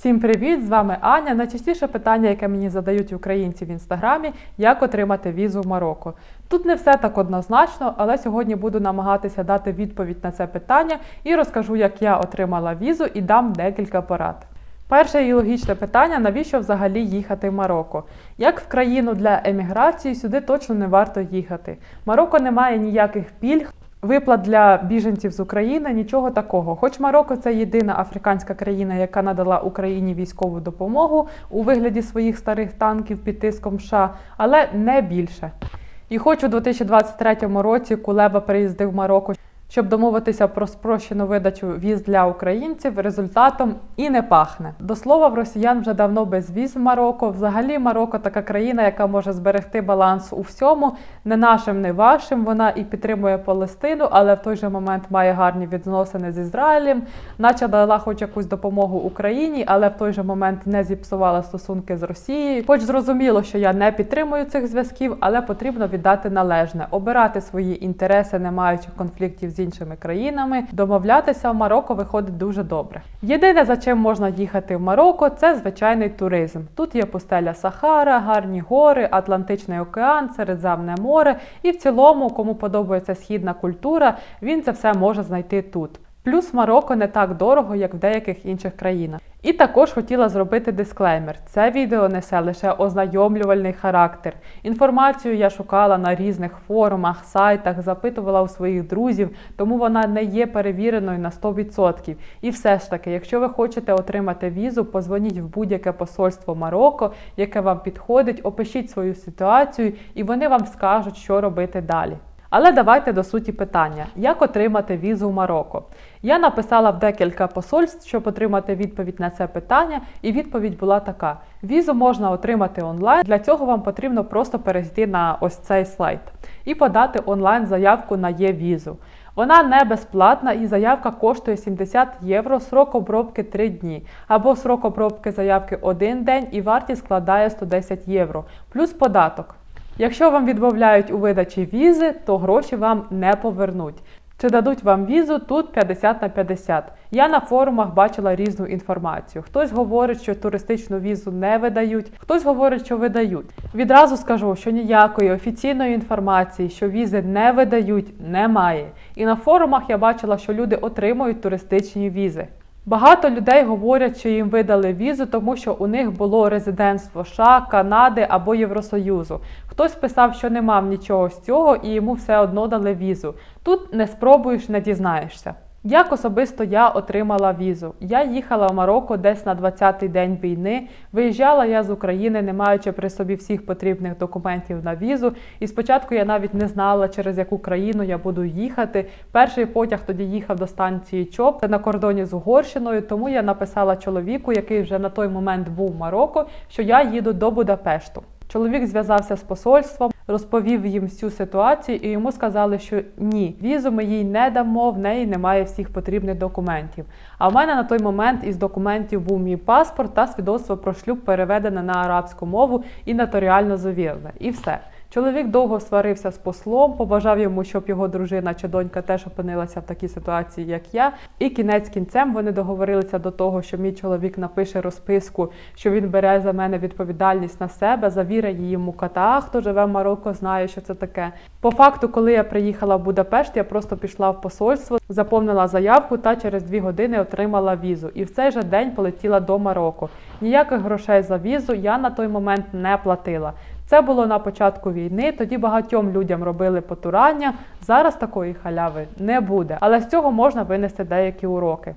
Всім привіт! З вами Аня. Найчастіше питання, яке мені задають українці в інстаграмі, як отримати візу в Марокко. Тут не все так однозначно, але сьогодні буду намагатися дати відповідь на це питання і розкажу, як я отримала візу і дам декілька порад. Перше і логічне питання: навіщо взагалі їхати в Марокко? Як в країну для еміграції сюди точно не варто їхати. Марокко не має ніяких пільг. Виплат для біженців з України нічого такого. Хоч Марокко це єдина африканська країна, яка надала Україні військову допомогу у вигляді своїх старих танків під тиском США, але не більше. І хоч у 2023 році Кулеба приїздив в Марокко, щоб домовитися про спрощену видачу віз для українців, результатом і не пахне. До слова, в росіян вже давно без віз в Марокко. Взагалі, Марокко така країна, яка може зберегти баланс у всьому, не нашим, не вашим. Вона і підтримує Палестину, але в той же момент має гарні відносини з Ізраїлем, наче дала хоч якусь допомогу Україні, але в той же момент не зіпсувала стосунки з Росією. Хоч зрозуміло, що я не підтримую цих зв'язків, але потрібно віддати належне, обирати свої інтереси, не маючи конфліктів з іншими країнами. Домовлятися в Марокко виходить дуже добре. Єдине, за чим можна їхати в Марокко, це звичайний туризм. Тут є пустеля Сахара, гарні гори, Атлантичний океан, Середземне море. І в цілому, кому подобається східна культура, він це все може знайти тут. Плюс Марокко не так дорого, як в деяких інших країнах. І також хотіла зробити дисклеймер: це відео несе лише ознайомлювальний характер. Інформацію я шукала на різних форумах, сайтах, запитувала у своїх друзів, тому вона не є перевіреною на 100%. І все ж таки, якщо ви хочете отримати візу, позвоніть в будь-яке посольство Марокко, яке вам підходить, опишіть свою ситуацію, і вони вам скажуть, що робити далі. Але давайте до суті питання: як отримати візу в Марокко? Я написала в декілька посольств, щоб отримати відповідь на це питання, і відповідь була така: візу можна отримати онлайн. Для цього вам потрібно просто перейти на ось цей слайд і подати онлайн заявку на є-візу. Вона не безплатна і заявка коштує 70 євро, срок обробки 3 дні, або срок обробки заявки 1 день і вартість складає 110 євро, плюс податок. Якщо вам відмовляють у видачі візи, то гроші вам не повернуть. Чи дадуть вам візу тут 50 на 50. Я на форумах бачила різну інформацію. Хтось говорить, що туристичну візу не видають, хтось говорить, що видають. Відразу скажу, що ніякої офіційної інформації, що візи не видають, немає. І на форумах я бачила, що люди отримують туристичні візи. Багато людей говорять, що їм видали візу, тому що у них було резидентство США, Канади або Євросоюзу. Хтось писав, що не мав нічого з цього і йому все одно дали візу. Тут не спробуєш, не дізнаєшся. Як особисто я отримала візу? Я їхала в Марокко десь на 20-й день війни. Виїжджала я з України, не маючи при собі всіх потрібних документів на візу. І спочатку я навіть не знала, через яку країну я буду їхати. Перший потяг тоді їхав до станції ЧОП на кордоні з Угорщиною. Тому я написала чоловіку, який вже на той момент був в Марокко, що я їду до Будапешту. Чоловік зв'язався з посольством, розповів їм всю ситуацію, і йому сказали, що ні, візу ми їй не дамо, в неї немає всіх потрібних документів. А в мене на той момент із документів був мій паспорт та свідоцтво про шлюб переведене на арабську мову і нотаріально завірене. І все. Чоловік довго сварився з послом, побажав йому, щоб його дружина чи донька теж опинилася в такій ситуації, як я. І кінець кінцем вони договорилися до того, що мій чоловік напише розписку, що він бере за мене відповідальність на себе, завірить її муката. Хто живе в Марокко, знає, що це таке. По факту, коли я приїхала в Будапешт, я просто пішла в посольство, заповнила заявку та через дві години отримала візу. І в цей же день полетіла до Марокко. Ніяких грошей за візу я на той момент не платила. Це було на початку війни. Тоді багатьом людям робили потурання. Зараз такої халяви не буде, але з цього можна винести деякі уроки.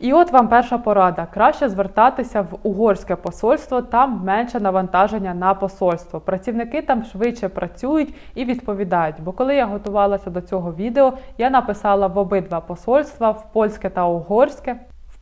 І от вам перша порада: краще звертатися в угорське посольство, там менше навантаження на посольство. Працівники там швидше працюють і відповідають. Бо коли я готувалася до цього відео, я написала в обидва посольства в польське та угорське.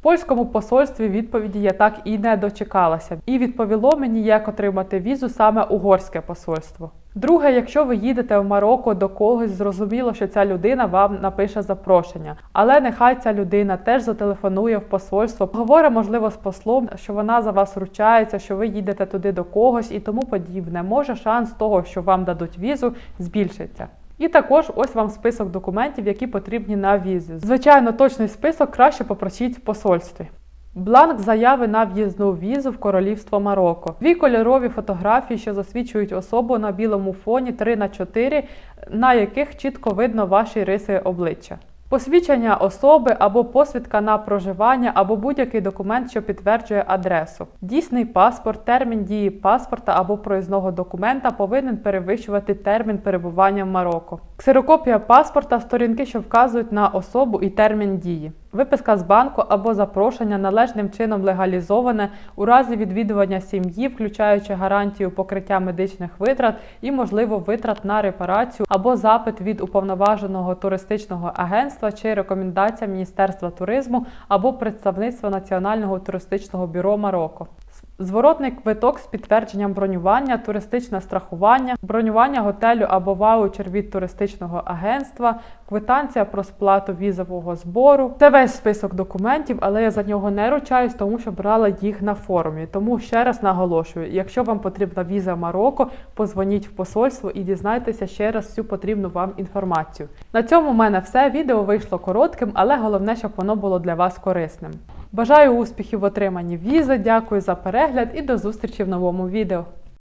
Польському посольстві відповіді я так і не дочекалася, і відповіло мені, як отримати візу саме угорське посольство. Друге, якщо ви їдете в Марокко до когось, зрозуміло, що ця людина вам напише запрошення. Але нехай ця людина теж зателефонує в посольство, говорить, можливо, з послом, що вона за вас ручається, що ви їдете туди до когось і тому подібне. Може шанс того, що вам дадуть візу, збільшиться. І також ось вам список документів, які потрібні на візу. Звичайно, точний список краще попросіть в посольстві. Бланк заяви на в'їзну візу в королівство Марокко. Дві кольорові фотографії, що засвідчують особу на білому фоні 3 на 4 на яких чітко видно ваші риси обличчя. Посвідчення особи або посвідка на проживання, або будь-який документ, що підтверджує адресу. Дійсний паспорт, термін дії паспорта або проїзного документа повинен перевищувати термін перебування в Марокко. Ксерокопія паспорта, сторінки, що вказують на особу і термін дії. Виписка з банку або запрошення належним чином легалізоване у разі відвідування сім'ї, включаючи гарантію покриття медичних витрат і, можливо, витрат на репарацію або запит від уповноваженого туристичного агентства чи рекомендація Міністерства туризму або представництва Національного туристичного бюро Марокко. Зворотний квиток з підтвердженням бронювання, туристичне страхування, бронювання готелю або ваучер від туристичного агентства, квитанція про сплату візового збору. Це весь список документів, але я за нього не ручаюсь, тому що брала їх на форумі. Тому ще раз наголошую: якщо вам потрібна віза в Марокко, позвоніть в посольство і дізнайтеся ще раз всю потрібну вам інформацію. На цьому в мене все. Відео вийшло коротким, але головне, щоб воно було для вас корисним. Бажаю успіхів в отриманні візи, дякую за перегляд і до зустрічі в новому відео.